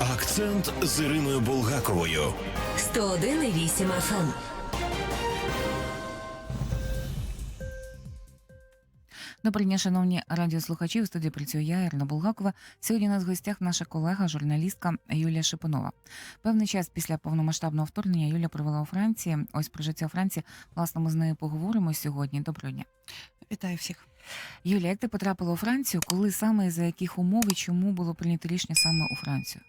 Акцент з Іриною Булгаковою. 101,8 FM. Добрий дня, шановні радіослухачі. У студії працює я, Ірина Булгакова. Сьогодні у нас в гостях наша колега, журналістка Юлія Шипунова. Певний час після повномасштабного вторгнення Юля провела у Франції. Ось про життя у Франції. Власне, ми з нею поговоримо сьогодні. Доброго дня. Вітаю всіх. Юля, як ти потрапила у Францію? Коли саме і за яких умов і чому було прийнято рішення саме у Францію?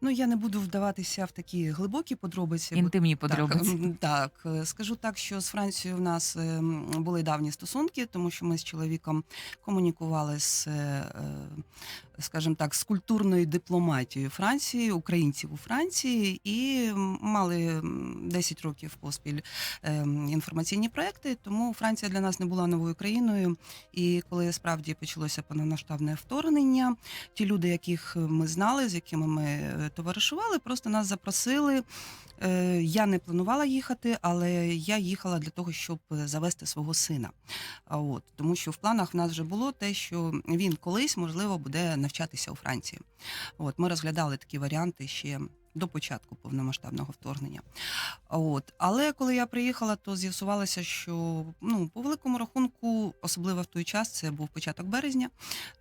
Ну я не буду вдаватися в такі глибокі подробиці. бо Інтимні Так, подробиці. м, так, е, скажу так, що з Францією в нас е, м, були давні стосунки, тому що ми з чоловіком комунікували з, е, е, скажімо так, з культурною дипломатією Франції, українців у Франції, і мали м, 10 років поспіль е, інформаційні проекти. Тому Франція для нас не була новою країною. І коли справді почалося повномасштабне вторгнення, ті люди, яких ми знали, з якими ми е, товаришували, просто нас запросили. Е, Я не планувала їхати, але я їхала для того, щоб завести свого сина. От тому, що в планах в нас вже було те, що він колись можливо буде навчатися у Франції. От ми розглядали такі варіанти ще. До початку повномасштабного вторгнення. От. Але коли я приїхала, то з'ясувалося, що ну, по великому рахунку, особливо в той час, це був початок березня,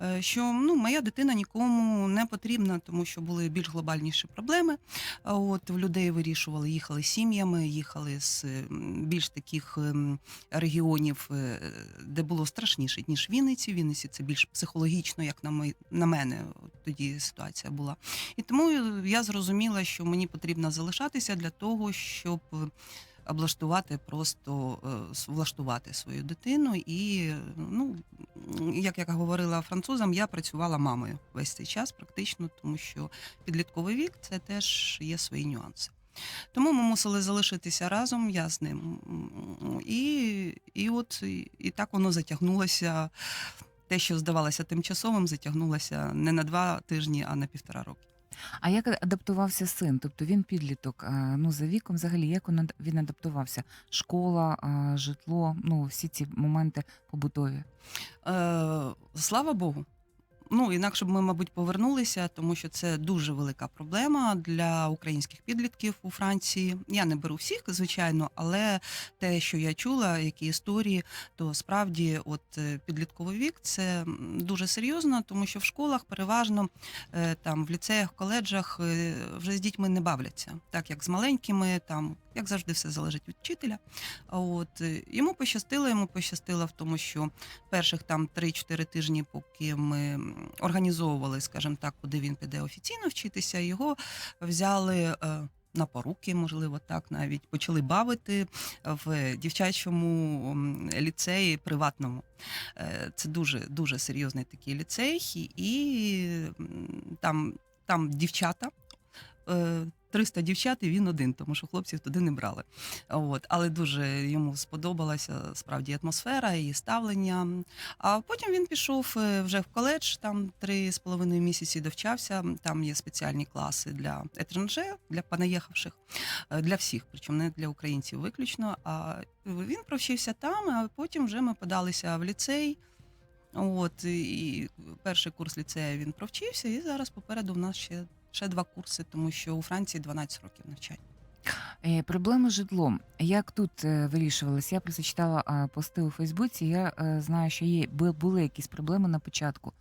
е, що ну, моя дитина нікому не потрібна, тому що були більш глобальніші проблеми. От в людей вирішували, їхали сім'ями, їхали з більш таких ем, регіонів, е, де було страшніше, ніж Вінниці. Вінниці це більш психологічно, як на ми- на мене тоді ситуація була. І тому я зрозуміла, що мені потрібно залишатися для того, щоб облаштувати просто е, влаштувати свою дитину. І ну як я говорила французам, я працювала мамою весь цей час, практично, тому що підлітковий вік це теж є свої нюанси. Тому ми мусили залишитися разом, я з ним. І, і от і так воно затягнулося. Те, що здавалося тимчасовим, затягнулося не на два тижні, а на півтора роки. А як адаптувався син? Тобто він підліток. Ну за віком, взагалі, як він ад- він адаптувався? Школа, житло, ну всі ці моменти побутові. Е, слава Богу. Ну, інакше б ми, мабуть, повернулися, тому що це дуже велика проблема для українських підлітків у Франції. Я не беру всіх, звичайно, але те, що я чула, які історії, то справді, от е, підлітковий вік це дуже серйозно, тому що в школах переважно е, там в ліцеях, коледжах е, вже з дітьми не бавляться, так як з маленькими, там як завжди, все залежить від вчителя. От йому пощастило, йому пощастило в тому, що перших там 3-4 тижні, поки ми організовували, скажімо так, куди він піде офіційно вчитися, його взяли. е, На поруки, можливо, так навіть почали бавити в дівчачому ліцеї приватному. Е, Це дуже дуже серйозний такий ліцей, і- там, там дівчата. Е, 300 дівчат, і він один, тому що хлопців туди не брали. От, але дуже йому сподобалася справді атмосфера і ставлення. А потім він пішов е, вже в коледж, там три з половиною місяці довчався. Там є спеціальні класи для етранже, для понаїхавших, е, для всіх, причому не для українців виключно. А він провчився там, а потім вже ми подалися в ліцей. От і перший курс ліцею він провчився, і зараз попереду в нас ще, ще два курси, тому що у Франції 12 років навчання. Е, Проблеми з житлом. Як тут е, вирішувалися? Я просто читала а, пости у Фейсбуці. Я е, знаю, що є бу- були якісь проблеми на початку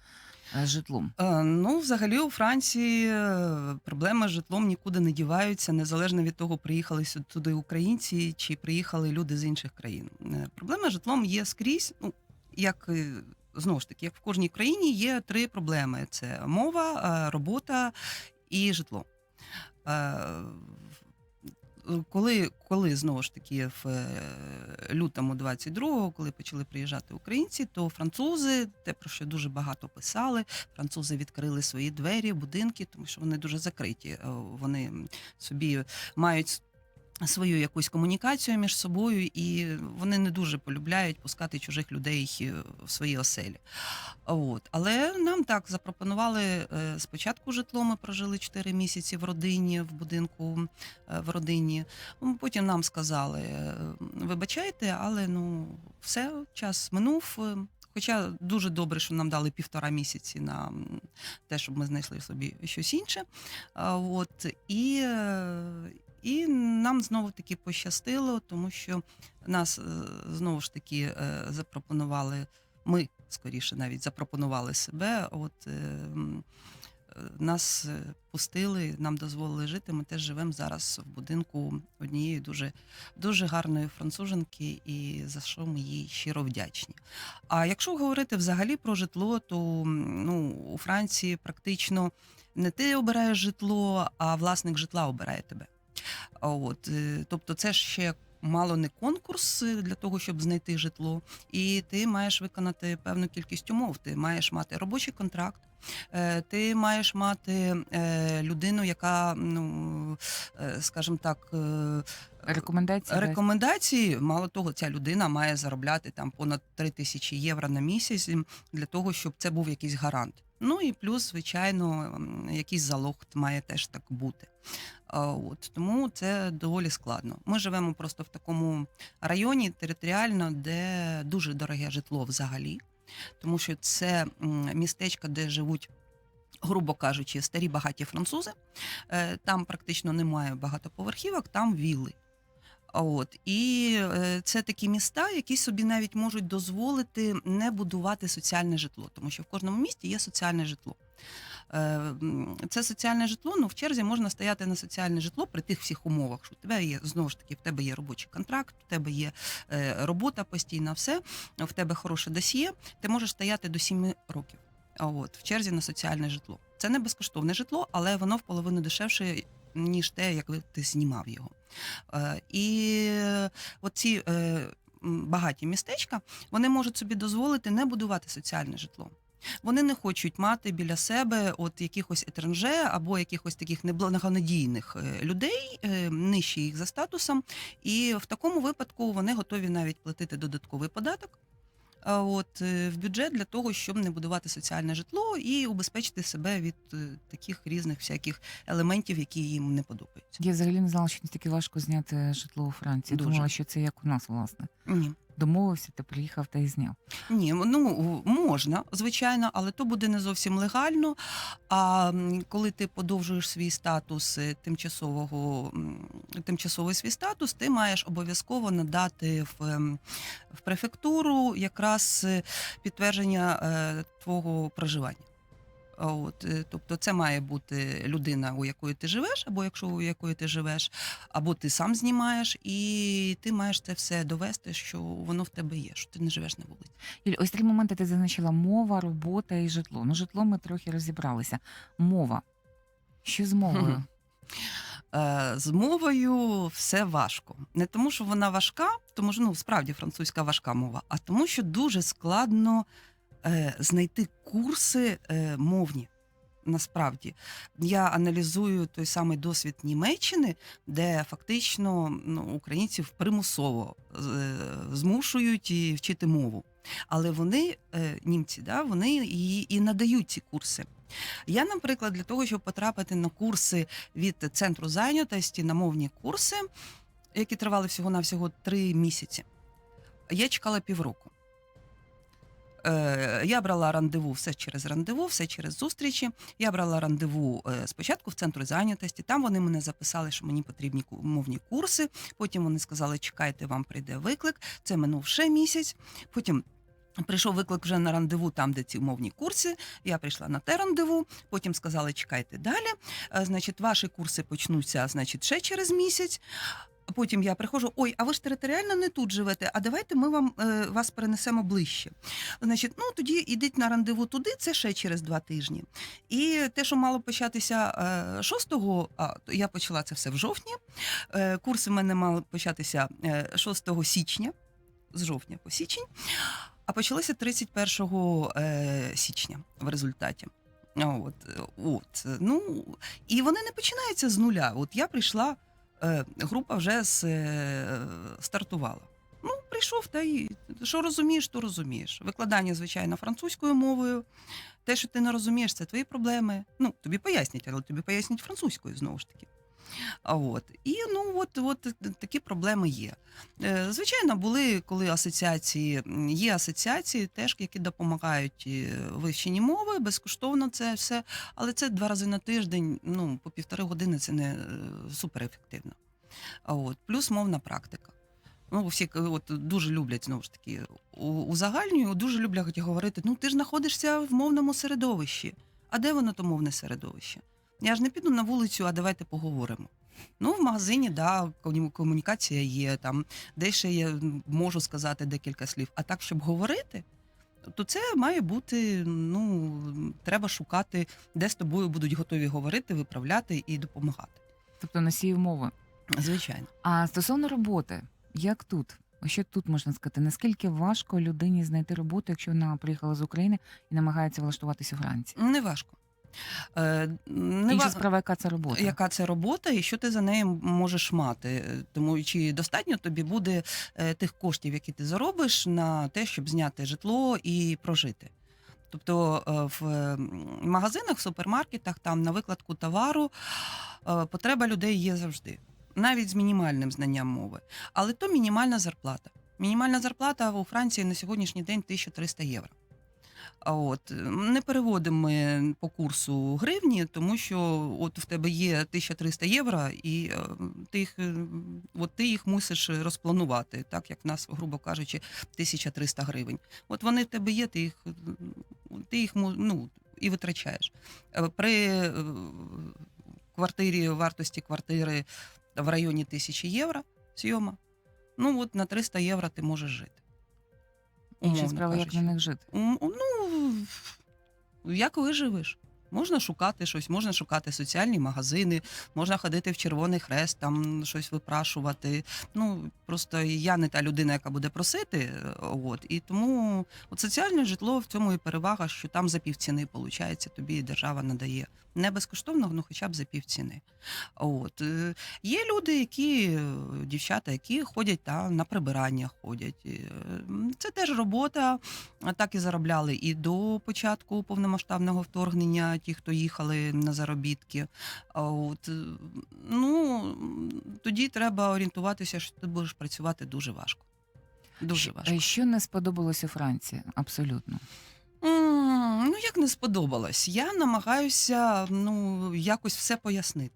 е, з житлом. Е, Ну, взагалі, у Франції е, проблеми з житлом нікуди не діваються, незалежно від того, приїхали сюди туди українці чи приїхали люди з інших країн. Е, Проблеми з житлом є скрізь. Ну, як е, знову ж таки, як в кожній країні є три проблеми: це мова, е, робота і житло. Е, Коли, коли знову ж таки в е, лютому 22-го, коли почали приїжджати українці, то французи, те про що дуже багато писали, французи відкрили свої двері, будинки, тому що вони дуже закриті. Е, Вони собі мають свою якусь комунікацію між собою, і вони не дуже полюбляють пускати чужих людей е, в свої оселі. От. Але нам так запропонували е, спочатку житло. Ми прожили 4 місяці в родині, в будинку е, в родині. Потім нам сказали: вибачайте, але ну все, час минув. Хоча дуже добре, що нам дали півтора місяці на те, щоб ми знайшли собі щось інше. От, і, і нам знову таки пощастило, тому що нас е, знову ж таки е, запропонували, ми скоріше навіть запропонували себе. От, е, нас пустили, нам дозволили жити. Ми теж живемо зараз в будинку однієї дуже, дуже гарної француженки, і за що ми їй щиро вдячні. А якщо говорити взагалі про житло, то ну, у Франції практично не ти обираєш житло, а власник житла обирає тебе. От, е, тобто, це ще мало не конкурс е, для того, щоб знайти житло, і ти маєш виконати певну кількість умов. Ти маєш мати робочий контракт. е, Ти маєш мати людину, яка, ну скажімо так, Рекомендації? Рекомендації, мало того, ця людина має заробляти там понад 3 тисячі євро на місяць для того, щоб це був якийсь гарант. Ну і плюс, звичайно, якийсь залог має теж так бути. От тому це доволі складно. Ми живемо просто в такому районі територіально, де дуже дороге житло взагалі, тому що це містечко, де живуть. Грубо кажучи, старі багаті французи. Е, Там практично немає багатоповерхівок, там вілли. От і е, це такі міста, які собі навіть можуть дозволити не будувати соціальне житло, тому що в кожному місті є соціальне житло. Е, Це соціальне житло. Ну в черзі можна стояти на соціальне житло при тих всіх умовах, що в тебе є знову ж таки, в тебе є робочий контракт, в тебе є е, робота постійна, все в тебе хороше досьє. Ти можеш стояти до 7 років. От в черзі на соціальне житло. Це не безкоштовне житло, але воно в половину дешевше ніж те, як ти знімав його. Е, І оці е, багаті містечка вони можуть собі дозволити не будувати соціальне житло. Вони не хочуть мати біля себе от якихось етранже або якихось таких неблагонадійних е, людей, нижче їх за статусом. І в такому випадку вони готові навіть платити додатковий податок. От е, в бюджет для того, щоб не будувати соціальне житло і убезпечити себе від е, таких різних всяких елементів, які їм не подобаються. Я взагалі не знала, що не таке важко зняти житло у Франції. Дуже. Думала, що це як у нас, власне. Ні. Домовився, ти приїхав та і зняв. Ні, ну можна, звичайно, але то буде не зовсім легально. А коли ти подовжуєш свій статус е, тимчасового, тимчасовий свій статус, ти маєш обов'язково надати в, ем, в префектуру якраз е, підтвердження е, твого проживання. От, е, тобто, це має бути людина, у якої ти живеш, або якщо у якої ти живеш, або ти сам знімаєш, і ти маєш це все довести, що воно в тебе є, що ти не живеш на вулиці. Юль, ось три моменти ти зазначила: мова, робота і житло. Ну, житло ми трохи розібралися. Мова. Що з мовою? Е, З мовою все важко. Не тому, що вона важка, тому що ну справді французька важка мова, а тому, що дуже складно знайти курси е, мовні. Насправді я аналізую той самий досвід Німеччини, де фактично ну, українців примусово е, змушують і вчити мову. Але вони, е, німці, да, вони її і надають ці курси. Я, наприклад, для того, щоб потрапити на курси від центру зайнятості, на мовні курси, які тривали всього-навсього три місяці, я чекала півроку. Е, Я брала рандеву все через рандеву, все через зустрічі. Я брала рандеву е, спочатку в центру зайнятості. Там вони мене записали, що мені потрібні мовні курси. Потім вони сказали, чекайте, вам прийде виклик. Це минув ще місяць. Потім прийшов виклик вже на рандеву, там, де ці мовні курси. Я прийшла на те рандеву. Потім сказали, чекайте далі. Е, Значить, ваші курси почнуться, значить, ще через місяць. Потім я приходжу: ой, а ви ж територіально не тут живете, а давайте ми вам е, вас перенесемо ближче. Значить, ну тоді ідіть на рандеву туди, це ще через два тижні. І те, що мало початися е, 6-го, а то я почала це все в жовтні. Е, курси в мене мали початися е, 6 січня, з жовтня по січень, а почалися 31 е, січня в результаті. От, е, от, е, ну, і вони не починаються з нуля. От я прийшла, е, група вже е, стартувала. Ну, прийшов та й що розумієш, то розумієш. Викладання, звичайно, французькою мовою. Те, що ти не розумієш, це твої проблеми. Ну, тобі пояснять, але тобі пояснять французькою знову ж таки. От і ну от, от такі проблеми є. Е, Звичайно, були коли асоціації, є асоціації, теж які допомагають е, вивченні мови безкоштовно це все, але це два рази на тиждень, ну по півтори години це не суперефективно. А от плюс мовна практика. Ну, всі от дуже люблять знову ж таки узагальнюю, дуже люблять говорити: ну ти ж знаходишся в мовному середовищі. А де воно то мовне середовище? Я ж не піду на вулицю, а давайте поговоримо. Ну, в магазині, да, кому- комунікація є, там, де ще я можу сказати декілька слів. А так, щоб говорити, то це має бути, ну, треба шукати, де з тобою будуть готові говорити, виправляти і допомагати. Тобто носіїв мови. Звичайно. А стосовно роботи, як тут? Що тут можна сказати? Наскільки важко людині знайти роботу, якщо вона приїхала з України і намагається влаштуватися у Франції? Не важко. Е, не Інша справа, яка це робота? яка це робота і що ти за нею можеш мати. Е, Тому чи достатньо тобі буде е, тих коштів, які ти заробиш, на те, щоб зняти житло і прожити. Тобто в магазинах, в супермаркетах, там на викладку товару потреба людей є завжди, навіть з мінімальним знанням мови. Але то мінімальна зарплата. Мінімальна зарплата у Франції на сьогоднішній день 1300 євро. А от не переводимо ми по курсу гривні, тому що от в тебе є 1300 євро, і е, ти їх, е, от ти їх мусиш розпланувати, так як в нас, грубо кажучи, 1300 гривень. От вони в тебе є, ти їх, ти їх ну, і витрачаєш. Е, При квартирі, вартості квартири в районі 1000 євро зйома, ну от на 300 євро ти можеш жити. Інша умовно справа, як кажучи. на них жити. М, Ну, як виживеш? Можна шукати щось, можна шукати соціальні магазини, можна ходити в Червоний Хрест, там щось випрашувати. Ну просто я не та людина, яка буде просити. е, От і тому от соціальне житло в цьому і перевага, що там за півціни, виходить, тобі держава надає. Не безкоштовно, ну хоча б за півціни. От е, є люди, які е, дівчата, які ходять там на прибирання, ходять. Це теж робота. Так і заробляли і до початку повномасштабного вторгнення, ті, хто їхали на заробітки. От е, ну тоді треба орієнтуватися, що ти будеш працювати дуже важко. Дуже важко. Що не сподобалося Франції? Абсолютно. Ну, як не сподобалось. Я намагаюся ну, якось все пояснити.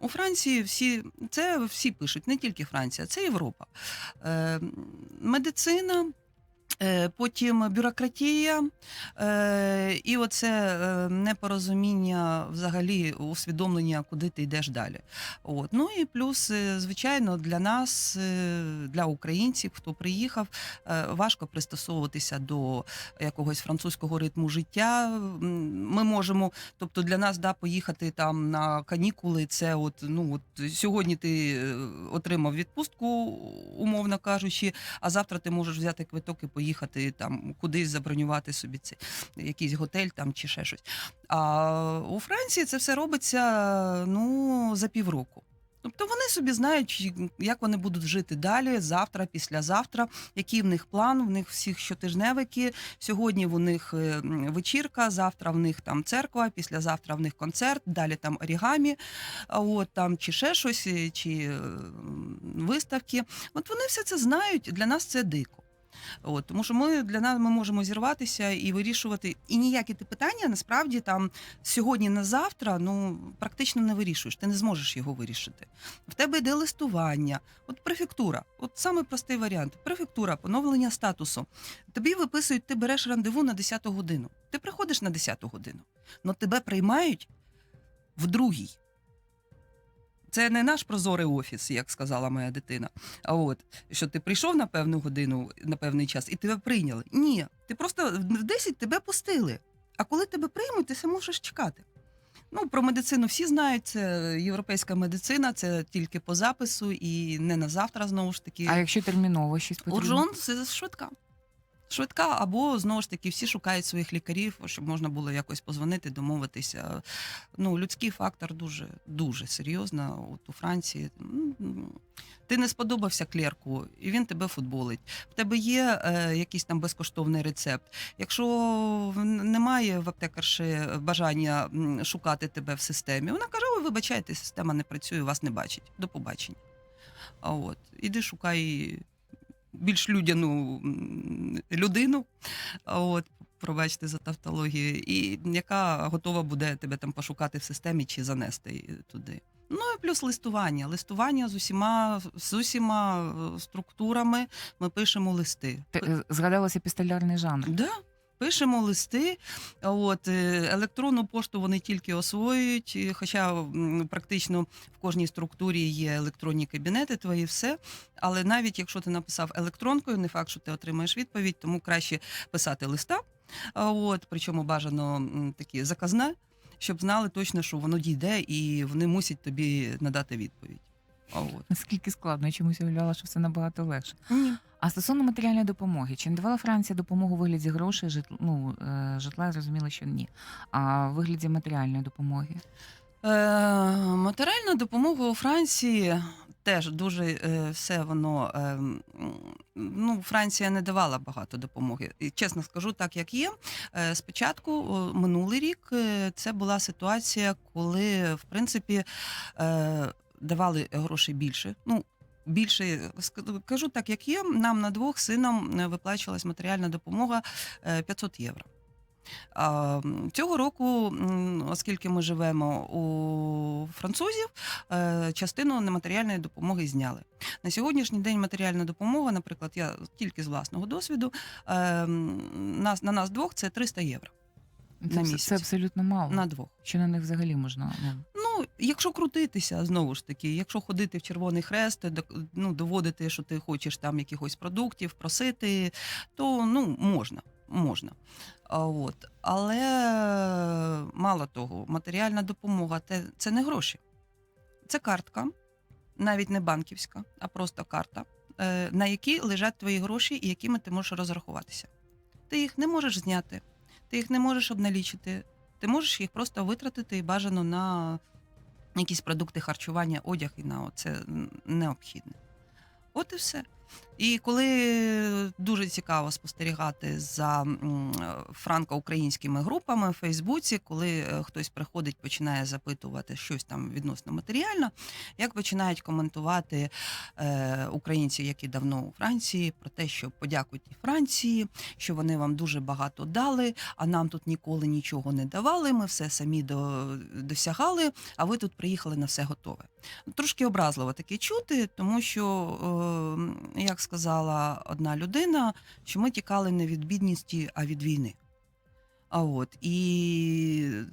У Франції всі, це всі пишуть, не тільки Франція, це Європа. Е, медицина, потім бюрократія, е, і оце е, непорозуміння взагалі усвідомлення, куди ти йдеш далі. От. Ну і плюс, е, звичайно, для нас, е, для українців, хто приїхав, е, важко пристосовуватися до якогось французького ритму життя. Ми можемо, тобто для нас да, поїхати там на канікули. Це от ну от сьогодні ти е, отримав відпустку, умовно кажучи, а завтра ти можеш взяти квиток і поїхати там кудись забронювати собі це якийсь готель там чи ще щось. А у Франції це все робиться ну за півроку. Тобто вони собі знають, як вони будуть жити далі, завтра, післязавтра, який в них план, в них всіх щотижневики. Сьогодні в них е, вечірка, завтра в них там церква, післязавтра в них концерт, далі там орігамі, от там чи ще щось, чи е, виставки. От вони все це знають. Для нас це дико. От, тому що ми для нас ми можемо зірватися і вирішувати. І ніякі ти питання насправді там сьогодні на завтра ну практично не вирішуєш. Ти не зможеш його вирішити. В тебе йде листування, от префектура, от самий простий варіант. Префектура, поновлення статусу. Тобі виписують, ти береш рандеву на 10 годину. Ти приходиш на 10 годину, але тебе приймають в другій. Це не наш прозорий офіс, як сказала моя дитина. А от що ти прийшов на певну годину, на певний час, і тебе прийняли. Ні, ти просто в 10 тебе пустили. А коли тебе приймуть, ти все можеш чекати. Ну, про медицину всі знають, це європейська медицина, це тільки по запису і не на завтра, знову ж таки. А якщо терміново щось потрібно? Уржон це швидка. Швидка, або знову ж таки всі шукають своїх лікарів, щоб можна було якось позвонити, домовитися. Ну, людський фактор дуже дуже серйозно. От у Франції ти не сподобався клерку, і він тебе футболить. В тебе є е, якийсь там безкоштовний рецепт. Якщо немає в аптекарші бажання шукати тебе в системі, вона каже: ви вибачайте, система не працює, вас не бачить. До побачення. А от іди шукай більш людяну людину. От, пробачте за тавтологію, і яка готова буде тебе там пошукати в системі чи занести туди. Ну і плюс листування. Листування з усіма з усіма е, структурами ми пишемо листи. Ти згадалася Згадалося пістолярний жанр. Да. Пишемо листи, от е, електронну пошту вони тільки освоюють, хоча практично в кожній структурі є електронні кабінети, твої все. Але навіть якщо ти написав електронкою, не факт, що ти отримаєш відповідь, тому краще писати листа. От причому бажано такі заказне, щоб знали точно, що воно дійде, і вони мусять тобі надати відповідь. А от. Наскільки складно, я чомусь уявляла, що все набагато легше. Ні. А стосовно матеріальної допомоги, чи надавала Франція допомогу у вигляді грошей, ну, е, житла, зрозуміло, що ні. А в вигляді матеріальної допомоги? Е, матеріальна допомога у Франції теж дуже е, все воно. Е, ну, Франція не давала багато допомоги. І чесно скажу, так як є. Е, спочатку, о, минулий рік, е, це була ситуація, коли, в принципі, е, давали грошей більше. Ну, Більше ск- кажу так, як є. Нам на двох синам е, виплачувалась матеріальна допомога е, 500 євро. Цього року, оскільки ми живемо у французів, е, частину нематеріальної допомоги зняли. На сьогоднішній день матеріальна допомога, наприклад, я тільки з власного досвіду, е, нас, на нас двох це 300 євро Це, На місяць. це абсолютно мало. на двох. Що на них взагалі можна? Ну, якщо крутитися, знову ж таки, якщо ходити в Червоний Хрест, ну, доводити, що ти хочеш там якихось продуктів, просити, то ну, можна. можна. От. Але мало того, матеріальна допомога це, це не гроші. Це картка, навіть не банківська, а просто карта, е, на якій лежать твої гроші і якими ти можеш розрахуватися. Ти їх не можеш зняти, ти їх не можеш обналічити, ти можеш їх просто витратити і бажано на якісь продукти харчування, одяг і на це необхідне. От і все. І коли дуже цікаво спостерігати за франко-українськими групами в Фейсбуці, коли е, хтось приходить, починає запитувати щось там відносно матеріально, як починають коментувати е, українці, які давно у Франції, про те, що подякуйте Франції, що вони вам дуже багато дали, а нам тут ніколи нічого не давали. Ми все самі до, досягали, а ви тут приїхали на все готове. Трошки образливо таке чути, тому що, е, як сказала одна людина, що ми тікали не від бідності, а від війни. А от і е,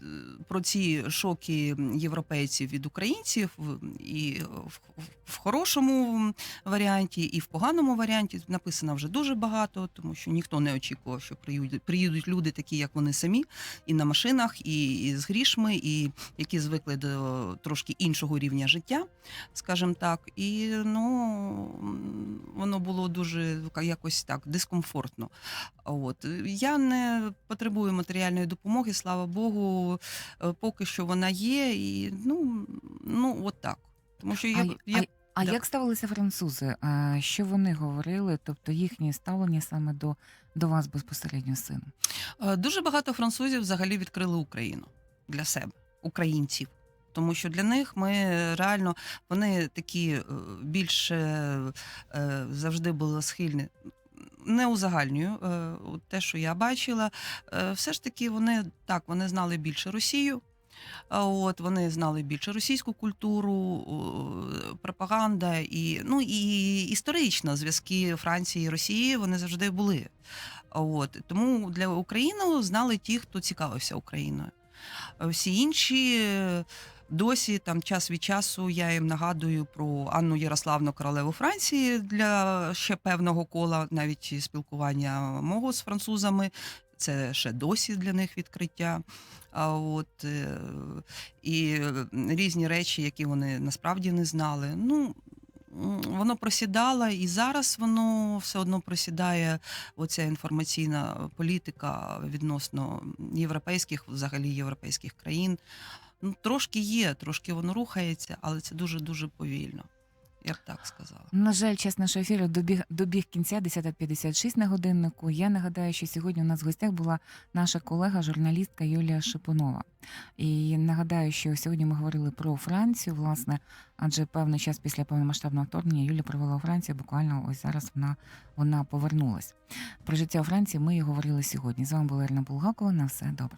про ці шоки європейців від українців і в, в хорошому варіанті, і в поганому варіанті написано вже дуже багато, тому що ніхто не очікував, що приїдуть, приїдуть люди, такі як вони самі, і на машинах, і, і з грішми, і які звикли до трошки іншого рівня життя, скажімо так. І ну воно було дуже якось так дискомфортно. От я не потребую матеріальної допомоги, слава Богу, е, поки що вона є, і ну, ну от так. Тому що я, я а, да. як ставилися французи? А, що вони говорили? Тобто їхнє ставлення саме до, до вас безпосередньо сину? Е, Дуже багато французів взагалі відкрили Україну для себе, українців. Тому що для них ми реально вони такі е, більше е, завжди були схильні. Не узагальнюю е, те, що я бачила, е, все ж таки вони так вони знали більше Росію. От вони знали більше російську культуру, пропаганда і ну і історично зв'язки Франції і Росії вони завжди були. От тому для України знали ті, хто цікавився Україною. Всі інші досі там час від часу я їм нагадую про Анну Ярославну королеву Франції для ще певного кола, навіть спілкування мого з французами. Це ще досі для них відкриття. А от е, і різні речі, які вони насправді не знали. Ну воно просідало, і зараз воно все одно просідає. Оця інформаційна політика відносно європейських, взагалі європейських країн. Ну, трошки є, трошки воно рухається, але це дуже дуже повільно. Я б так сказала. На жаль, час нашого ефіру добіг, добіг кінця 10.56 на годиннику. Я нагадаю, що сьогодні у нас в гостях була наша колега, журналістка Юлія Шипунова. І нагадаю, що сьогодні ми говорили про Францію, власне, адже певний час після повномасштабного вторгнення Юля провела у Франції. Буквально ось зараз вона, вона повернулась. Про життя у Франції ми і говорили сьогодні. З вами була Ірина Булгакова. На все добре.